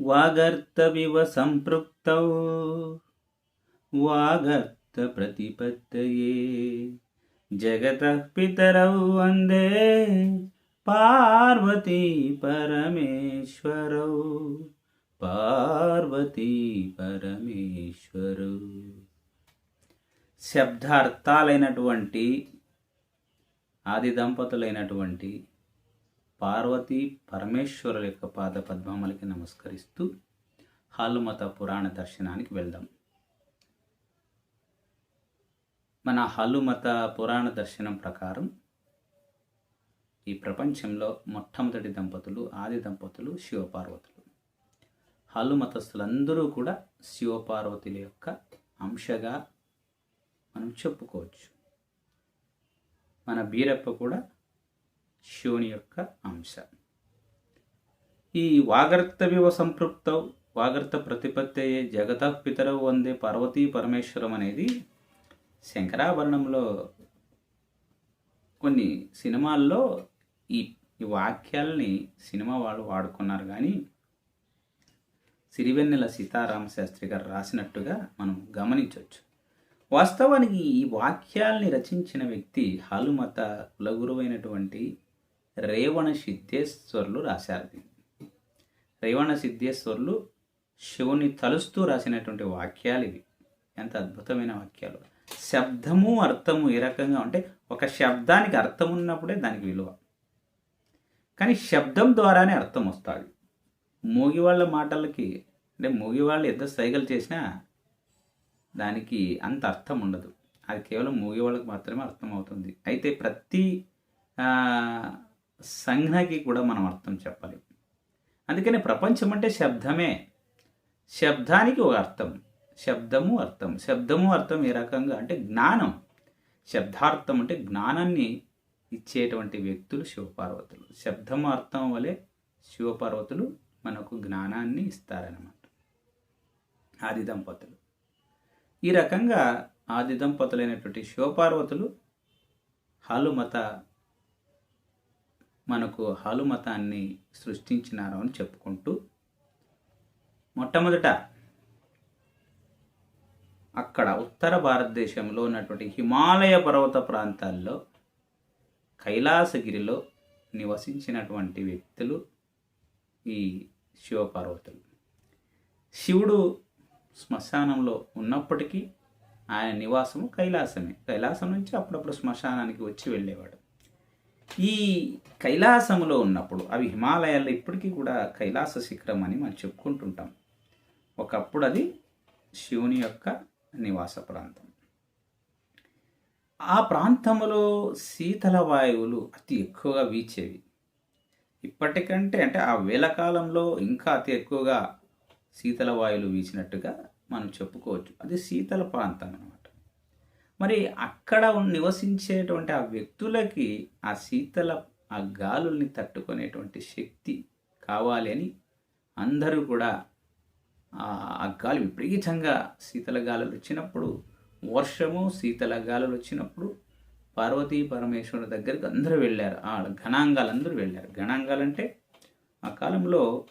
వాగర్తవివ సంపృక్తౌ. వాగర్తప్రతిపత్తయే. జగతః పితరౌ వందే. పార్వతీ పరమేశ్వరౌ పార్వతీ పరమేశ్వరు శబ్దార్థాలైనటువంటి ఆది దంపతులైనటువంటి పార్వతీ పరమేశ్వరుల యొక్క పాద పద్మములకి నమస్కరిస్తూ హాలుమత పురాణ దర్శనానికి వెళ్దాం. మన హాలుమత పురాణ దర్శనం ప్రకారం ఈ ప్రపంచంలో మొట్టమొదటి దంపతులు ఆది దంపతులు శివపార్వతులు. హలు మతస్థులందరూ కూడా శివపార్వతుల యొక్క అంశగా మనం చెప్పుకోవచ్చు. మన బీరప్ప కూడా శివుని యొక్క అంశ. ఈ వాగర్త వివ సంపృప్త వాగర్త ప్రతిపత్తయే జగత పితరవు వందే పార్వతీ పరమేశ్వరం అనేది శంకరాభరణంలో కొన్ని సినిమాల్లో ఈ ఈ వాక్యాల్ని సినిమా వాళ్ళు వాడుకున్నారు కానీ సిరివెన్నెల సీతారామ శాస్త్రి గారు రాసినట్టుగా మనం గమనించవచ్చు వాస్తవానికి ఈ వాక్యాల్ని రచించిన వ్యక్తి హాలుమత కులగురువైనటువంటి రేవణ సిద్ధేశ్వర్లు రాశారు రేవణ సిద్ధేశ్వర్లు శివుని తలుస్తూ రాసినటువంటి వాక్యాలు ఇవి. ఎంత అద్భుతమైన వాక్యాలు. శబ్దము అర్థము ఏ రకంగా ఉంటే ఒక శబ్దానికి అర్థం ఉన్నప్పుడే దానికి విలువ. కానీ శబ్దం ద్వారానే అర్థం వస్తుంది. మూగివాళ్ళ మాటలకి అంటే మూగివాళ్ళు ఎంత సైగలు చేసినా దానికి అంత అర్థం ఉండదు. అది కేవలం మూగివాళ్ళకి మాత్రమే అర్థం అవుతుంది. అయితే ప్రతి సంజ్ఞకి కూడా మనం అర్థం చెప్పాలి. అందుకని ప్రపంచం అంటే శబ్దమే. శబ్దానికి ఒక అర్థం. శబ్దము అర్థం. శబ్దము అర్థం ఏ రకంగా అంటే జ్ఞానం. శబ్దార్థం అంటే జ్ఞానాన్ని ఇచ్చేటువంటి వ్యక్తులు శివపార్వతులు. శబ్దము అర్థం వలె శివపార్వతులు మనకు జ్ఞానాన్ని ఇస్తారన్నమాట. ఆది దంపతులు ఈ రకంగా ఆది దంపతులైనటువంటి శివపార్వతులు హాలుమత మనకు హాలుమతాన్ని సృష్టించినారు అని చెప్పుకుంటూ మొట్టమొదట అక్కడ ఉత్తర భారతదేశంలో ఉన్నటువంటి హిమాలయ పర్వత ప్రాంతాల్లో కైలాసగిరిలో నివసించినటువంటి వ్యక్తులు ఈ శివపార్వతులు. శివుడు శ్మశానంలో ఉన్నప్పటికీ ఆయన నివాసము కైలాసమే. కైలాసం నుంచి అప్పుడప్పుడు శ్మశానానికి వచ్చి వెళ్ళేవాడు. ఈ కైలాసములో ఉన్నప్పుడు అవి హిమాలయాల్లో ఇప్పటికీ కూడా కైలాస శిఖరం అని మనం చెప్పుకుంటుంటాం. ఒకప్పుడు అది శివుని యొక్క నివాస ప్రాంతం. ఆ ప్రాంతంలో శీతల వాయువులు అతి ఎక్కువగా వీచేవి. ఇప్పటికంటే అంటే ఆ వేలకాలంలో ఇంకా అతి ఎక్కువగా శీతల వాయువులు వీచినట్టుగా మనం చెప్పుకోవచ్చు. అది శీతల ప్రాంతం అనమాట మరి అక్కడ నివసించేటువంటి ఆ వ్యక్తులకి ఆ శీతల ఆ గాలుల్ని తట్టుకునేటువంటి శక్తి కావాలి అని అందరూ కూడా ఆ గాలి విపరీతంగా శీతల గాలులు వచ్చినప్పుడు వర్షము శీతల గాలులు వచ్చినప్పుడు పార్వతీ పరమేశ్వరుడు దగ్గరికి అందరూ వెళ్ళారు. ఆ గణాంగాలు అందరూ వెళ్ళారు. గణాంగాలు అంటే ఆ కాలంలో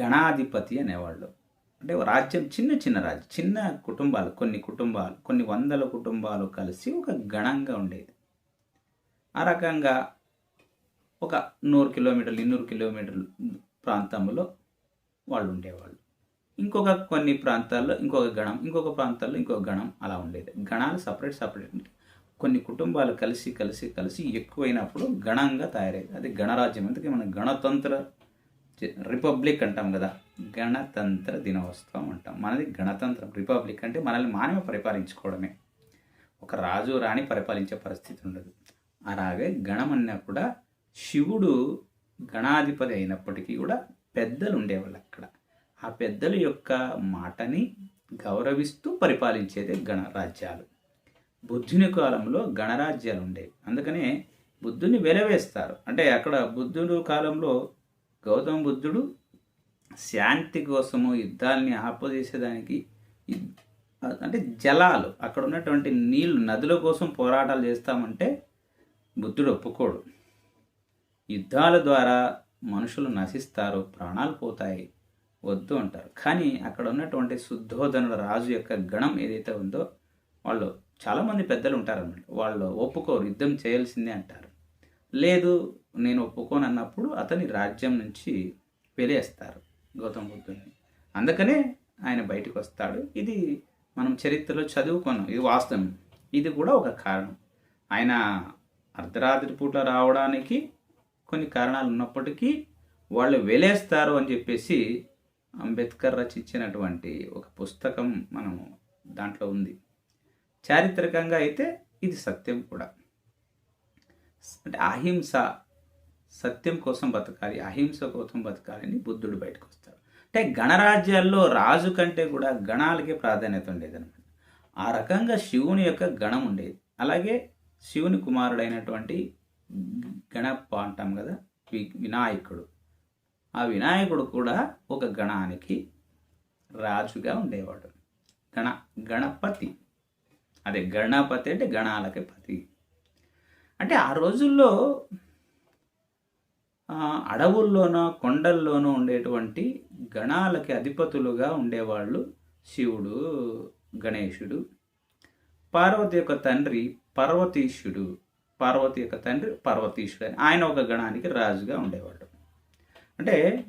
గణాధిపతి అనేవాళ్ళు. అంటే రాజ్యం చిన్న చిన్న రాజ్యం చిన్న కుటుంబాలు కొన్ని కుటుంబాలు కొన్ని వందల కుటుంబాలు కలిసి ఒక గణంగా ఉండేది. ఆ రకంగా ఒక నూరు కిలోమీటర్లు ఇన్నూరు కిలోమీటర్లు ప్రాంతంలో వాళ్ళు ఉండేవాళ్ళు. ఇంకొక కొన్ని ప్రాంతాల్లో ఇంకొక గణం ఇంకొక ప్రాంతాల్లో ఇంకొక గణం అలా ఉండేది. గణాలు సపరేట్ సపరేట్ కొన్ని కుటుంబాలు కలిసి కలిసి కలిసి ఎక్కువైనప్పుడు గణంగా తయారయ్యేది. అది గణరాజ్యం. అందుకే మన గణతంత్ర రిపబ్లిక్ అంటాం కదా గణతంత్ర దినోత్సవం అంటాం. మనది గణతంత్రం. రిపబ్లిక్ అంటే మనల్ని మానవ పరిపాలించుకోవడమే. ఒక రాజు రాణి పరిపాలించే పరిస్థితి ఉండదు. అలాగే గణం అన్నా కూడా శివుడు గణాధిపతి అయినప్పటికీ కూడా పెద్దలు ఉండేవాళ్ళు అక్కడ. ఆ పెద్దల యొక్క మాటని గౌరవిస్తూ పరిపాలించేదే గణరాజ్యాలు బుద్ధుని కాలంలో గణరాజ్యాలు ఉండేవి. అందుకనే బుద్ధుని వెలవేస్తారు. అంటే అక్కడ బుద్ధుడు కాలంలో గౌతమ బుద్ధుడు శాంతి కోసము యుద్ధాలని ఆపజేసేదానికి అంటే జలాలు అక్కడ ఉన్నటువంటి నీళ్ళు నదుల కోసం పోరాటాలు చేస్తామంటే బుద్ధుడు ఒప్పుకోడు. యుద్ధాల ద్వారా మనుషులు నశిస్తారు ప్రాణాలు పోతాయి వద్దు అంటారు. కానీ అక్కడ ఉన్నటువంటి శుద్ధోధనుడు రాజు యొక్క గణం ఏదైతే ఉందో వాళ్ళు చాలామంది పెద్దలు ఉంటారన్నమాట. వాళ్ళు ఒప్పుకోరు యుద్ధం చేయాల్సిందే అంటారు. లేదు నేను ఒప్పుకోను అన్నప్పుడు అతని రాజ్యం నుంచి వెలేస్తారు గౌతమ బుద్ధుని అందుకనే ఆయన బయటకు వస్తాడు ఇది మనం చరిత్రలో చదువుకున్నాం. ఇది వాస్తవం. ఇది కూడా ఒక కారణం. ఆయన అర్ధరాత్రి పూట రావడానికి కొన్ని కారణాలు ఉన్నప్పటికీ వాళ్ళు వెలేస్తారు అని చెప్పేసి అంబేద్కర్ రచించినటువంటి ఒక పుస్తకం మనము దాంట్లో ఉంది. చారిత్రకంగా అయితే ఇది సత్యం కూడా. అంటే అహింస సత్యం కోసం బతకాలి అహింస కోసం బతకాలి అని బుద్ధుడు బయటకు వస్తాడు. అంటే గణరాజ్యాల్లో రాజు కంటే కూడా గణాలకే ప్రాధాన్యత ఉండేది అనమాట ఆ రకంగా శివుని యొక్క గణం ఉండేది. అలాగే శివుని కుమారుడైనటువంటి గణప అంటాం కదా వి- వినాయకుడు. ఆ వినాయకుడు కూడా ఒక గణానికి రాజుగా ఉండేవాడు. గణ గణపతి. అదే గణపతి అంటే గణాలకి పతి. అంటే ఆ రోజుల్లో అడవుల్లోనో కొండల్లోనో ఉండేటువంటి గణాలకి అధిపతులుగా ఉండేవాళ్ళు శివుడు గణేశుడు పార్వతి యొక్క తండ్రి పర్వతీశుడు పార్వతి యొక్క తండ్రి పర్వతీశుడు అని ఆయన ఒక గణానికి రాజుగా ఉండేవాడు అంటే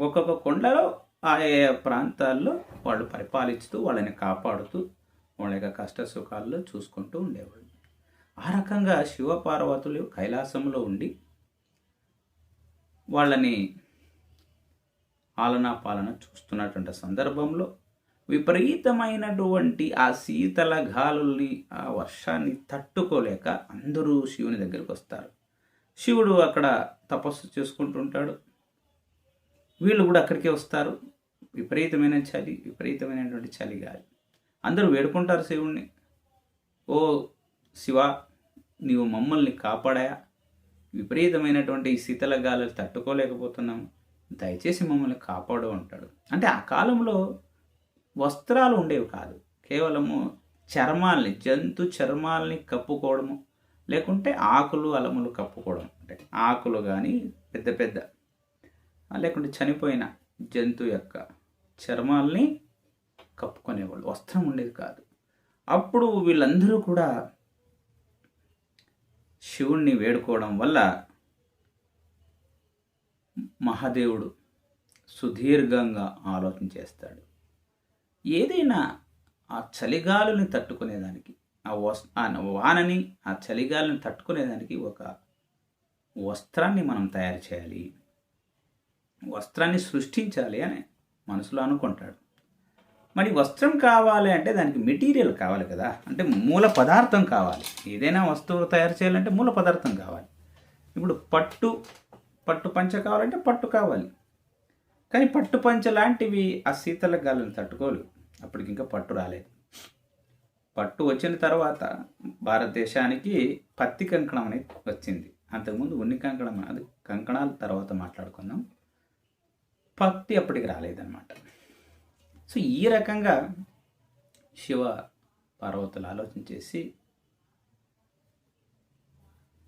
ఒక్కొక్క కొండలో ఆయా ప్రాంతాల్లో వాళ్ళు పరిపాలిస్తూ వాళ్ళని కాపాడుతూ వాళ్ళ యొక్క కష్ట సుఖాల్లో చూసుకుంటూ ఉండేవాళ్ళు. ఆ రకంగా శివపార్వతులు కైలాసంలో ఉండి వాళ్ళని ఆలనా పాలన చూస్తున్నటువంటి సందర్భంలో విపరీతమైనటువంటి ఆ శీతల గాలుల్ని ఆ వర్షాన్ని తట్టుకోలేక అందరూ శివుని దగ్గరికి వస్తారు. శివుడు అక్కడ తపస్సు చేసుకుంటుంటాడు. వీళ్ళు కూడా అక్కడికే వస్తారు. విపరీతమైన చలి విపరీతమైనటువంటి చలి గాలి. అందరూ వేడుకుంటారు శివుణ్ణి. ఓ శివ నీవు మమ్మల్ని కాపాడాయా? విపరీతమైనటువంటి శీతల గాలులు తట్టుకోలేకపోతున్నాము దయచేసి మమ్మల్ని కాపాడు అంటాడు. అంటే ఆ కాలంలో వస్త్రాలు ఉండేవి కాదు. కేవలము చర్మాల్ని జంతు చర్మాల్ని కప్పుకోవడము లేకుంటే ఆకులు అలములు కప్పుకోవడం. అంటే ఆకులు కానీ పెద్ద పెద్ద లేకుంటే చనిపోయిన జంతు యొక్క చర్మాల్ని కప్పుకునేవాళ్ళు. వస్త్రం ఉండేది కాదు. అప్పుడు వీళ్ళందరూ కూడా శివుణ్ణి వేడుకోవడం వల్ల మహాదేవుడు సుదీర్ఘంగా ఆలోచన చేస్తాడు. ఏదైనా ఆ చలిగాలుని తట్టుకునేదానికి ఆ వస్ ఆ వానని ఆ చలిగాలిని తట్టుకునేదానికి ఒక వస్త్రాన్ని మనం తయారు చేయాలి. వస్త్రాన్ని సృష్టించాలి అని మనసులో అనుకుంటాడు. మరి వస్త్రం కావాలి అంటే దానికి మెటీరియల్ కావాలి కదా. అంటే మూల పదార్థం కావాలి. ఏదైనా వస్తువు తయారు చేయాలంటే మూల పదార్థం కావాలి. ఇప్పుడు పట్టు పట్టు పంచ కావాలంటే పట్టు కావాలి. కానీ పట్టు పంచ లాంటివి ఆ శీతల గాలిని తట్టుకోలేవు. అప్పటికి ఇంకా పట్టు రాలేదు. పట్టు వచ్చిన తర్వాత భారతదేశానికి పత్తి కంకణం అనేది వచ్చింది. అంతకుముందు ఉన్ని కంకణం అది కంకణాల తర్వాత మాట్లాడుకుందాం. పత్తి అప్పటికి రాలేదన్నమాట. సో ఈ రకంగా శివ పార్వతులు ఆలోచన చేసి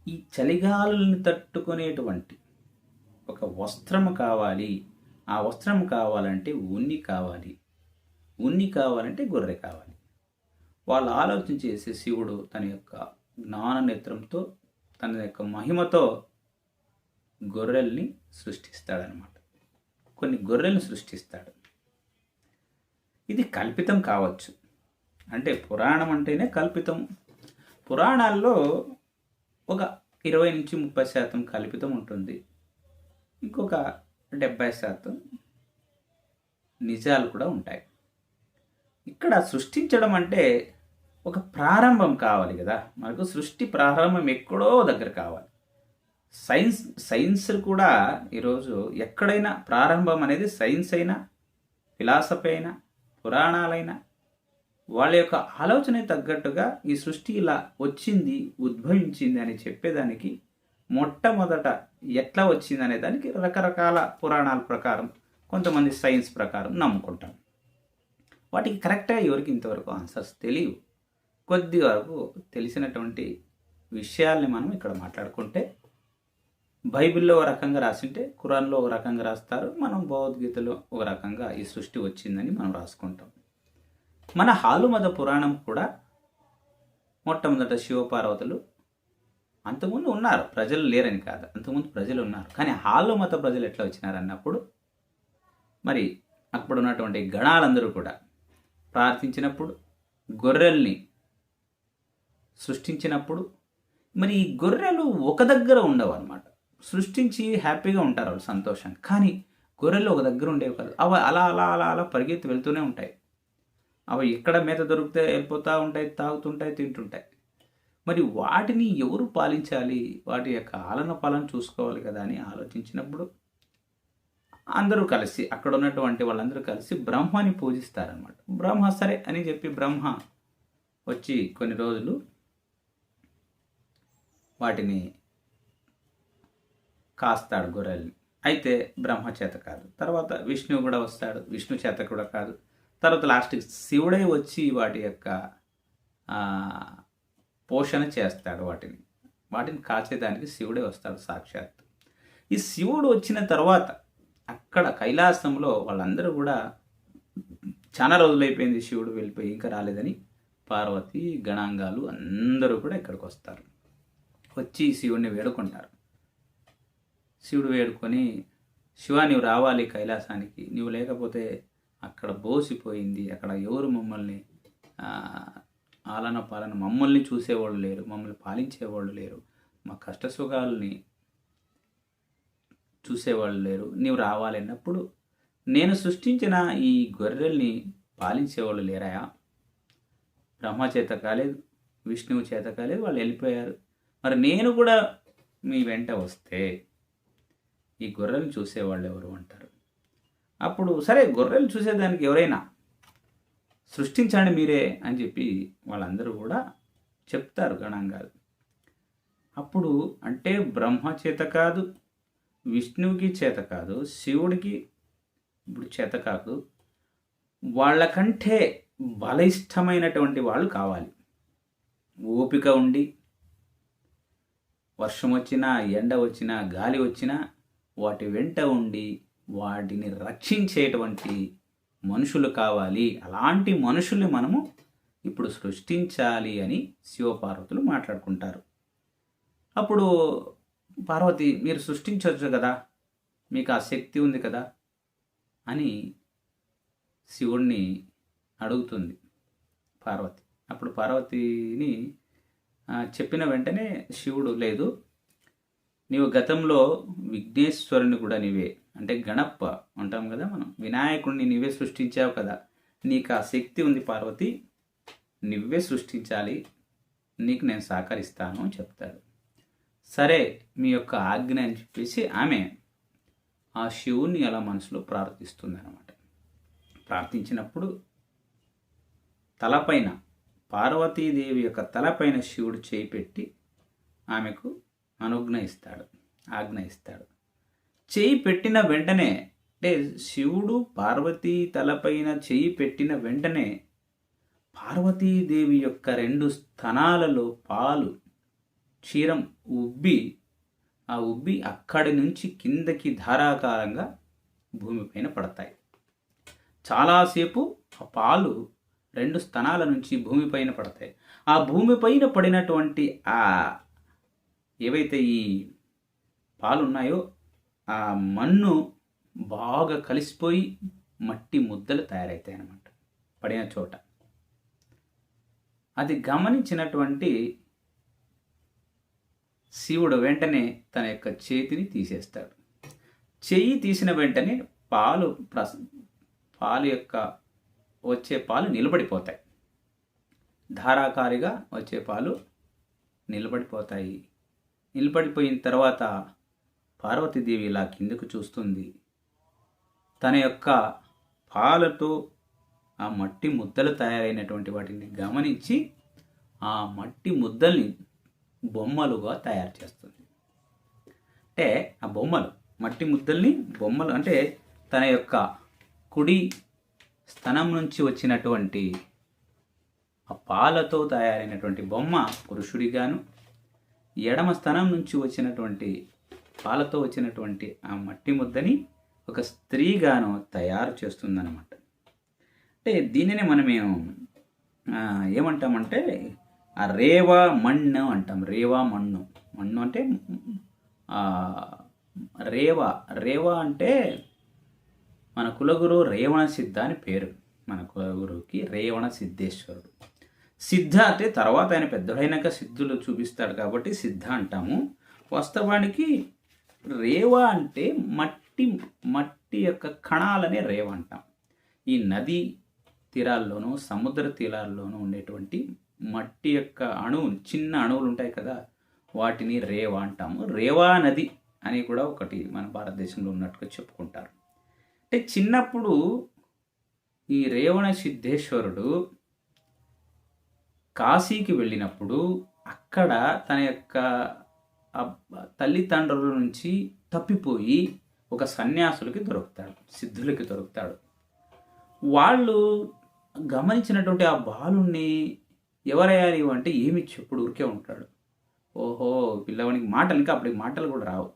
ఈ చలిగాలుల్ని తట్టుకునేటువంటి ఒక వస్త్రం కావాలి. ఆ వస్త్రం కావాలంటే ఉన్ని కావాలి. ఉన్ని కావాలంటే గొర్రె కావాలి. వాళ్ళు ఆలోచన చేసి శివుడు తన యొక్క జ్ఞాన నేత్రంతో తన యొక్క మహిమతో గొర్రెల్ని సృష్టిస్తాడనమాట కొన్ని గొర్రెల్ని సృష్టిస్తాడు. ఇది కల్పితం కావచ్చు. అంటే పురాణం అంటేనే కల్పితం. పురాణాల్లో ఒక ఇరవై నుంచి ముప్పై శాతం కల్పితం ఉంటుంది. ఇంకొక డెబ్బై శాతం నిజాలు కూడా ఉంటాయి. ఇక్కడ సృష్టించడం అంటే ఒక ప్రారంభం కావాలి కదా. మనకు సృష్టి ప్రారంభం ఎక్కడో దగ్గర కావాలి. సైన్స్ సైన్స్ కూడా ఈరోజు ఎక్కడైనా ప్రారంభం అనేది సైన్స్ అయినా ఫిలాసఫీ అయినా పురాణాలైనా వాళ్ళ యొక్క ఆలోచన తగ్గట్టుగా ఈ సృష్టి ఇలా వచ్చింది ఉద్భవించింది అని చెప్పేదానికి మొట్టమొదట ఎట్లా వచ్చింది అనే దానికి రకరకాల పురాణాల ప్రకారం కొంతమంది సైన్స్ ప్రకారం నమ్ముకుంటాం. వాటికి కరెక్ట్గా ఎవరికి ఇంతవరకు ఆన్సర్స్ తెలియవు. కొద్ది వరకు తెలిసినటువంటి విషయాల్ని మనం ఇక్కడ మాట్లాడుకుంటే బైబిల్లో ఒక రకంగా రాసింటే కురాన్లో ఒక రకంగా రాస్తారు మనం భగవద్గీతలో ఒక రకంగా ఈ సృష్టి వచ్చిందని మనం రాసుకుంటాం. మన హాలుమద పురాణం కూడా మొట్టమొదట శివపార్వతులు అంతకుముందు ఉన్నారు ప్రజలు లేరని కాదు అంతకుముందు ప్రజలు ఉన్నారు. కానీ హాలు మత ప్రజలు ఎట్లా వచ్చినారన్నప్పుడు మరి అప్పుడు ఉన్నటువంటి గణాలందరూ కూడా ప్రార్థించినప్పుడు గొర్రెల్ని సృష్టించినప్పుడు మరి ఈ గొర్రెలు ఒక దగ్గర ఉండవు అన్నమాట సృష్టించి హ్యాపీగా ఉంటారు వాళ్ళు సంతోషంగా. కానీ గొర్రెలు ఒక దగ్గర ఉండేవి కాదు అవి అలా అలా అలా అలా పరిగెత్తి వెళ్తూనే ఉంటాయి. అవి ఎక్కడ మేత దొరికితే వెళ్ళిపోతూ ఉంటాయి తాగుతుంటాయి తింటుంటాయి. మరి వాటిని ఎవరు పాలించాలి? వాటి యొక్క ఆలన పాలన చూసుకోవాలి కదా అని ఆలోచించినప్పుడు అందరూ కలిసి అక్కడ ఉన్నటువంటి వాళ్ళందరూ కలిసి బ్రహ్మని పూజిస్తారనమాట బ్రహ్మ సరే అని చెప్పి బ్రహ్మ వచ్చి కొన్ని రోజులు వాటిని కాస్తాడు గొర్రెల్ని. అయితే బ్రహ్మ చేత కాదు. తర్వాత విష్ణువు కూడా వస్తాడు. విష్ణు చేత కూడా కాదు. తర్వాత లాస్ట్కి శివుడే వచ్చి వాటి యొక్క పోషణ చేస్తాడు వాటిని. వాటిని కాచేదానికి శివుడే వస్తాడు సాక్షాత్ ఈ శివుడు వచ్చిన తర్వాత అక్కడ కైలాసంలో వాళ్ళందరూ కూడా చాలా రోజులు అయిపోయింది శివుడు వెళ్ళిపోయి ఇంకా రాలేదని పార్వతి గణాంగాలు అందరూ కూడా ఇక్కడికి వస్తారు. వచ్చి శివుడిని వేడుకుంటారు. శివుడు వేడుకొని శివ నీవు రావాలి కైలాసానికి. నీవు లేకపోతే అక్కడ బోసిపోయింది. అక్కడ ఎవరు మమ్మల్ని ఆలన పాలన మమ్మల్ని చూసేవాళ్ళు లేరు. మమ్మల్ని పాలించేవాళ్ళు లేరు. మా కష్ట సుఖాలని చూసేవాళ్ళు లేరు. నీవు రావాలన్నప్పుడు నేను సృష్టించిన ఈ గొర్రెల్ని పాలించేవాళ్ళు లేరాయా? బ్రహ్మ చేత కాలేదు విష్ణువు చేత కాలేదు వాళ్ళు వెళ్ళిపోయారు. మరి నేను కూడా మీ వెంట వస్తే ఈ గొర్రెలను చూసేవాళ్ళు ఎవరు అంటారు? అప్పుడు సరే గొర్రెలు చూసేదానికి ఎవరైనా సృష్టించండి మీరే అని చెప్పి వాళ్ళందరూ కూడా చెప్తారు గణాంగాలు. అప్పుడు అంటే బ్రహ్మ చేత కాదు విష్ణువుకి చేత కాదు శివుడికి ఇప్పుడు చేత కాదు వాళ్ళకంటే బలిష్టమైనటువంటి వాళ్ళు కావాలి. ఓపిక ఉండి వర్షం వచ్చినా ఎండ వచ్చినా గాలి వచ్చినా వాటి వెంట ఉండి వాటిని రక్షించేటువంటి మనుషులు కావాలి. అలాంటి మనుషుల్ని మనము ఇప్పుడు సృష్టించాలి అని శివపార్వతులు మాట్లాడుకుంటారు. అప్పుడు పార్వతి మీరు సృష్టించవచ్చు కదా? మీకు ఆ శక్తి ఉంది కదా? అని శివుణ్ణి అడుగుతుంది పార్వతి. అప్పుడు పార్వతిని చెప్పిన వెంటనే శివుడు లేదు నీవు గతంలో విఘ్నేశ్వరుని కూడా నీవే. అంటే గణప్ప అంటాం కదా మనం. వినాయకుడిని నీవే సృష్టించావు కదా. నీకు ఆ శక్తి ఉంది పార్వతి. నువ్వే సృష్టించాలి. నీకు నేను సహకరిస్తాను అని చెప్తాడు. సరే మీ యొక్క ఆజ్ఞ అని చెప్పేసి ఆమె ఆ శివుణ్ణి అలా మనసులో ప్రార్థిస్తుంది అనమాట ప్రార్థించినప్పుడు తలపైన పార్వతీదేవి యొక్క తలపైన శివుడు చేయి పెట్టి ఆమెకు అనుజ్ఞ ఇస్తాడు ఆజ్ఞ ఇస్తాడు చేయి పెట్టిన వెంటనే అంటే శివుడు పార్వతీ తలపైన చేయి పెట్టిన వెంటనే పార్వతీదేవి యొక్క రెండు స్థనాలలో పాలు క్షీరం ఉబ్బి ఆ ఉబ్బి అక్కడి నుంచి కిందకి ధారాకారంగా భూమిపైన పడతాయి. చాలాసేపు ఆ పాలు రెండు స్థనాల నుంచి భూమిపైన పడతాయి. ఆ భూమిపైన పడినటువంటి ఆ ఏవైతే ఈ పాలు ఉన్నాయో ఆ మన్ను బాగా కలిసిపోయి మట్టి ముద్దలు తయారవుతాయి అన్నమాట పడిన చోట. అది గమనించినటువంటి శివుడు వెంటనే తన యొక్క చేతిని తీసేస్తాడు. చెయ్యి తీసిన వెంటనే పాలు ప్రస పాలు యొక్క వచ్చే పాలు నిలబడిపోతాయి. ధారాకారిగా వచ్చే పాలు నిలబడిపోతాయి. నిలబడిపోయిన తర్వాత పార్వతీదేవి ఇలా కిందకు చూస్తుంది. తన యొక్క పాలతో ఆ మట్టి ముద్దలు తయారైనటువంటి వాటిని గమనించి ఆ మట్టి ముద్దల్ని బొమ్మలుగా తయారు చేస్తుంది. అంటే ఆ బొమ్మలు మట్టి ముద్దల్ని బొమ్మలు అంటే తన యొక్క కుడి స్థనం నుంచి వచ్చినటువంటి ఆ పాలతో తయారైనటువంటి బొమ్మ పురుషుడిగాను ఎడమ స్థనం నుంచి వచ్చినటువంటి పాలతో వచ్చినటువంటి ఆ మట్టి ముద్దని ఒక స్త్రీగాను తయారు చేస్తుందనమాట అంటే దీనిని మనమేం ఏమంటామంటే ఆ రేవా మన్ను అంటాం. రేవా మన్ను. మన్ను అంటే రేవా. రేవా అంటే మన కులగురు రేవణ సిద్ధ అని పేరు. మన కులగురుకి రేవణ సిద్ధేశ్వరుడు. సిద్ధ అంటే తర్వాత ఆయన పెద్దడైనాక సిద్ధులు చూపిస్తాడు కాబట్టి సిద్ధ అంటాము. వాస్తవానికి రేవ అంటే మట్టి మట్టి యొక్క కణాలనే రేవ అంటాం. ఈ నది తీరాల్లోనూ సముద్ర తీరాల్లోనూ ఉండేటువంటి మట్టి యొక్క అణువు చిన్న అణువులు ఉంటాయి కదా వాటిని రేవ అంటాము. రేవా నది అని కూడా ఒకటి మన భారతదేశంలో ఉన్నట్టుగా చెప్పుకుంటారు. అంటే చిన్నప్పుడు ఈ రేవణ సిద్ధేశ్వరుడు కాశీకి వెళ్ళినప్పుడు అక్కడ తన యొక్క తల్లిదండ్రుల నుంచి తప్పిపోయి ఒక సన్యాసులకి దొరుకుతాడు సిద్ధులకి దొరుకుతాడు. వాళ్ళు గమనించినటువంటి ఆ బాలుణ్ణి ఎవరయ్యారు అంటే ఏమి చెప్పుడు ఊరికే ఉంటాడు. ఓహో పిల్లవానికి మాటలు ఇంకా అప్పటికి మాటలు కూడా రావు.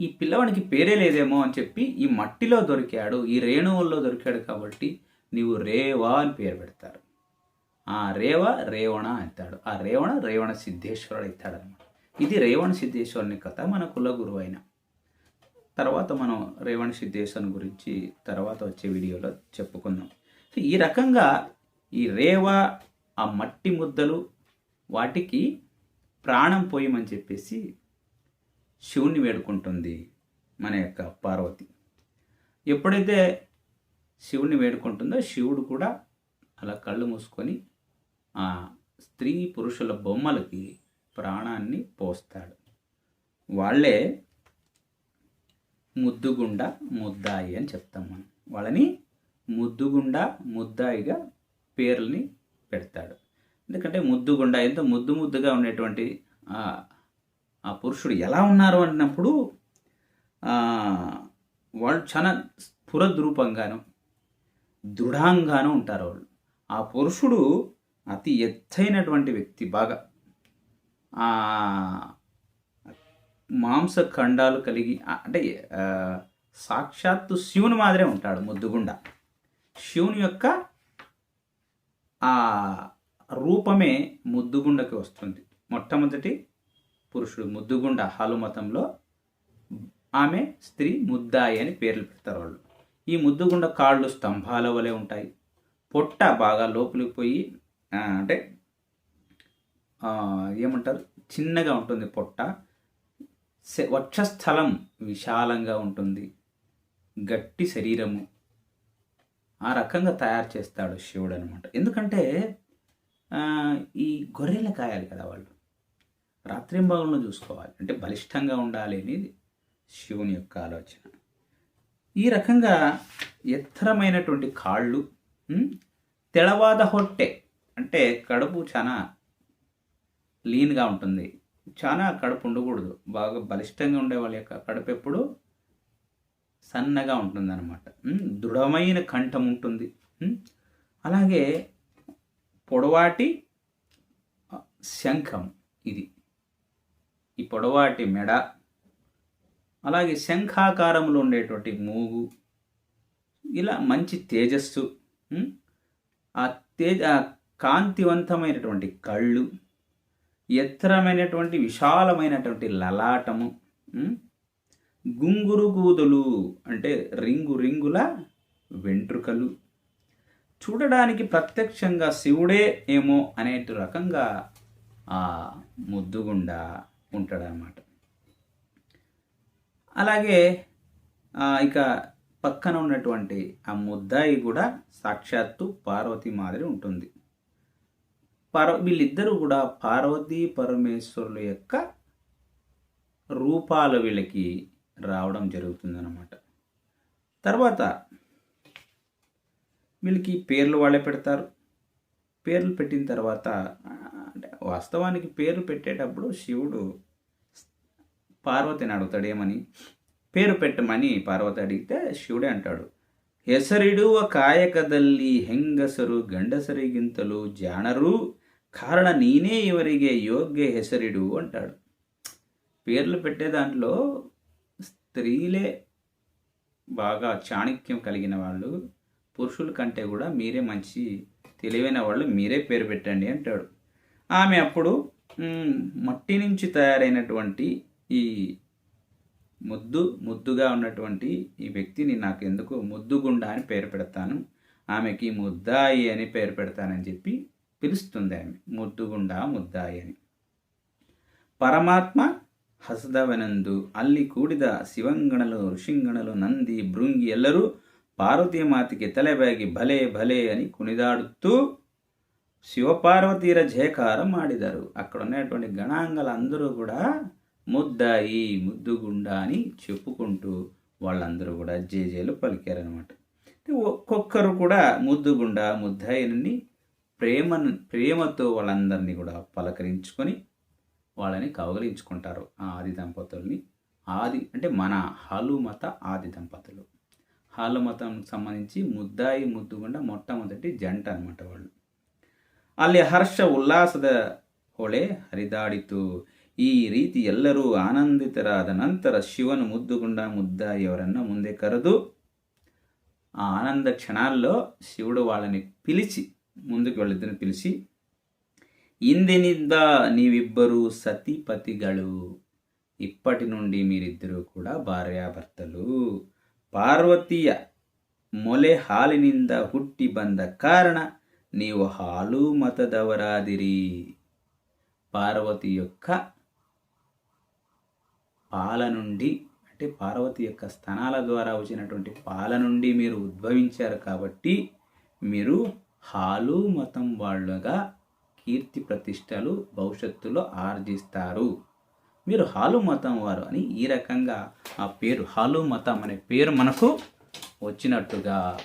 ఈ పిల్లవానికి పేరే లేదేమో అని చెప్పి ఈ మట్టిలో దొరికాడు ఈ రేణువుల్లో దొరికాడు కాబట్టి నీవు రేవా అని పేరు పెడతారు. ఆ రేవ రేవణ అవుతాడు ఆ రేవణ రేవణ సిద్ధేశ్వరుడు అవుతాడు అనమాట ఇది రేవణ సిద్ధేశ్వరుని కథ మన కుల గురువు అయిన తర్వాత మనం రేవణ సిద్ధేశ్వరుని గురించి తర్వాత వచ్చే వీడియోలో చెప్పుకుందాం. సో ఈ రకంగా ఈ రేవ ఆ మట్టి ముద్దలు వాటికి ప్రాణం పోయమని చెప్పేసి శివుణ్ణి వేడుకుంటుంది మన యొక్క పార్వతి. ఎప్పుడైతే శివుణ్ణి వేడుకుంటుందో శివుడు కూడా అలా కళ్ళు మూసుకొని ఆ స్త్రీ పురుషుల బొమ్మలకి ప్రాణాన్ని పోస్తాడు. వాళ్ళే ముద్దుగుండ ముద్దాయి అని చెప్తాం మనం. వాళ్ళని ముద్దుగుండ ముద్దాయిగా పేర్లని పెడతాడు. ఎందుకంటే ముద్దుగుండ ఎంతో ముద్దు ముద్దుగా ఉండేటువంటి ఆ పురుషుడు ఎలా ఉన్నారు అన్నప్పుడు వాళ్ళు చాలా స్ఫురద్రూపంగాను దృఢంగాను ఉంటారు వాళ్ళు. ఆ పురుషుడు అతి ఎత్తైనటువంటి వ్యక్తి బాగా. ఆ మాంస ఖండాలు కలిగి అంటే సాక్షాత్తు శివుని మాదిరే ఉంటాడు ముద్దుగుండ. శివుని యొక్క ఆ రూపమే ముద్దుగుండకి వస్తుంది. మొట్టమొదటి పురుషుడు ముద్దుగుండ హలుమతంలో ఆమె స్త్రీ ముద్దాయి అని పేర్లు పెడతారు వాళ్ళు. ఈ ముద్దుగుండ కాళ్ళు స్తంభాల వలె ఉంటాయి. పొట్ట బాగా లోపలికి పోయి అంటే ఏమంటారు? చిన్నగా ఉంటుంది పొట్ట. వక్షస్థలం విశాలంగా ఉంటుంది. గట్టి శరీరము. ఆ రకంగా తయారు చేస్తాడు శివుడు అనమాట ఎందుకంటే ఈ గొర్రెల కాయాలి కదా వాళ్ళు. రాత్రింబాగులను చూసుకోవాలి. అంటే బలిష్టంగా ఉండాలి అనేది శివుని యొక్క ఆలోచన. ఈ రకంగా ఎత్తరమైనటువంటి కాళ్ళు తెలవాద హొట్టే హొట్టె అంటే కడుపు చాలా లీన్గా ఉంటుంది. చాలా కడుపు ఉండకూడదు. బాగా బలిష్టంగా ఉండే వాళ్ళ యొక్క కడుపు ఎప్పుడు సన్నగా ఉంటుంది అనమాట దృఢమైన కంఠం ఉంటుంది. అలాగే పొడవాటి శంఖం ఇది. ఈ పొడవాటి మెడ అలాగే శంఖాకారంలో ఉండేటువంటి మూగు ఇలా మంచి తేజస్సు ఆ తేజ ఆ కాంతివంతమైనటువంటి కళ్ళు ఎత్తరమైనటువంటి విశాలమైనటువంటి లలాటము గుంగురు గూదులు అంటే రింగు రింగుల వెంట్రుకలు. చూడడానికి ప్రత్యక్షంగా శివుడే ఏమో అనే రకంగా ఆ ముద్దుగుండా ఉంటాడనమాట అలాగే ఇక పక్కన ఉన్నటువంటి ఆ ముద్దాయి కూడా సాక్షాత్తు పార్వతి మాదిరి ఉంటుంది. పార్వ వీళ్ళిద్దరూ కూడా పార్వతీ పరమేశ్వరుల యొక్క రూపాలు వీళ్ళకి రావడం జరుగుతుందన్నమాట. తర్వాత వీళ్ళకి పేర్లు వాళ్ళే పెడతారు. పేర్లు పెట్టిన తర్వాత అంటే వాస్తవానికి పేర్లు పెట్టేటప్పుడు శివుడు పార్వతిని అడుగుతాడేమని పేరు పెట్టమని పార్వతి అడిగితే శివుడే అంటాడు ఎసరిడవ కాయకదల్లి హెంగసరు ಹೆಂಗಸರು గింతలు జానరు ಕಾರಣ ನೀನೇ ಇವರಿಗೆ ಯೋಗ್ಯ ಹೆಸರಿಡು అంటాడు పేర్లు పెట్టే దాంట్లో స్త్రీలే బాగా చాణక్యం కలిగిన వాళ్ళు పురుషుల కంటే కూడా మీరే మంచి తెలివైన వాళ్ళు మీరే పేరు పెట్టండి అంటాడు ఆమె అప్పుడు "మ్మ్, మట్టి నుంచి తయారైనటువంటి ఈ ముద్దు ముద్దుగా ఉన్నటువంటి ఈ వ్యక్తిని నాకు ఎందుకు ముద్దుగుండ అని పేరు పెడతాను ఆమెకి ముద్దాయి అని పేరు పెడతానని చెప్పి పిలుస్తుంది ఆమె ముద్దుగుండ ముద్దాయి అని ಪರಮಾತ್ಮ ಹಸದವನೆಂದು ಅಲ್ಲಿ ಕೂಡಿದ ಶಿವಂಗಣಲು ಋಷಿಂಗಣಲು ನಂದಿ ಭೃಂಗಿ ಎಲ್ಲರೂ ಪಾರ್ವತಿ ಮಾತಿಗೆ ತಲೆಬಾಗಿ ಭಲೆ ಭಲೆ అని ಕುಣಿದಾಡುತ್ತూ శివపార్వతీర జయకారం మాడిదారు అక్కడ ఉన్నటువంటి గణాంగలందరూ కూడా ముద్దాయి ముద్దుగుండ అని చెప్పుకుంటూ వాళ్ళందరూ కూడా జేజేలు పలికారనమాట ఒక్కొక్కరు కూడా ముద్దుగుండ ముద్దాయిని ప్రేమను ప్రేమతో వాళ్ళందరినీ కూడా పలకరించుకొని వాళ్ళని కౌగలించుకుంటారు ఆ ఆది దంపతుల్ని ఆది అంటే మన హాలుమత ఆది దంపతులు హాలుమతం సంబంధించి ముద్దాయి ముద్దుగుండ మొట్టమొదటి జంట అనమాట వాళ్ళు ಅಲ್ಲಿ ಹರ್ಷ ಉಲ್ಲಾಸದ ಹೊಳೆ ಹರಿದಾಡಿತು ಈ ರೀತಿ ಎಲ್ಲರೂ ಆನಂದಿತರಾದ ನಂತರ ಶಿವನು ಮುದ್ದುಗುಂಡ ಮುದ್ದಾಯಿಯವರನ್ನು ಮುಂದೆ ಕರೆದು ఆ ఆనంద క్షణాల్లో శివుడు వాళ్ళని పిలిచి ముందుకు వాళ్ళಿದ್ದನ್ನು పిలిచి ఇందినిద్ద నీవిబ్బరు సతీపతిగలు? ఇప్పటి నుండి మీరిద్దరూ కూడా భార్యాభర్తలు. పార్వతీయ ಮೊಲೆ ಹಾಲಿನಿಂದ హుట్టి బంద కారణ నీవు హాలు మతదవరాదిరి పార్వతి యొక్క పాల నుండి అంటే పార్వతి యొక్క స్థానాల ద్వారా వచ్చినటువంటి పాల నుండి మీరు ఉద్భవించారు కాబట్టి మీరు హాలు మతం వాళ్ళుగా కీర్తి ప్రతిష్టలు భవిష్యత్తులో ఆర్జిస్తారు. మీరు హాలు మతం వారు అని ఈ రకంగా ఆ పేరు హాలు మతం అనే పేరు మనకు వచ్చినట్టుగా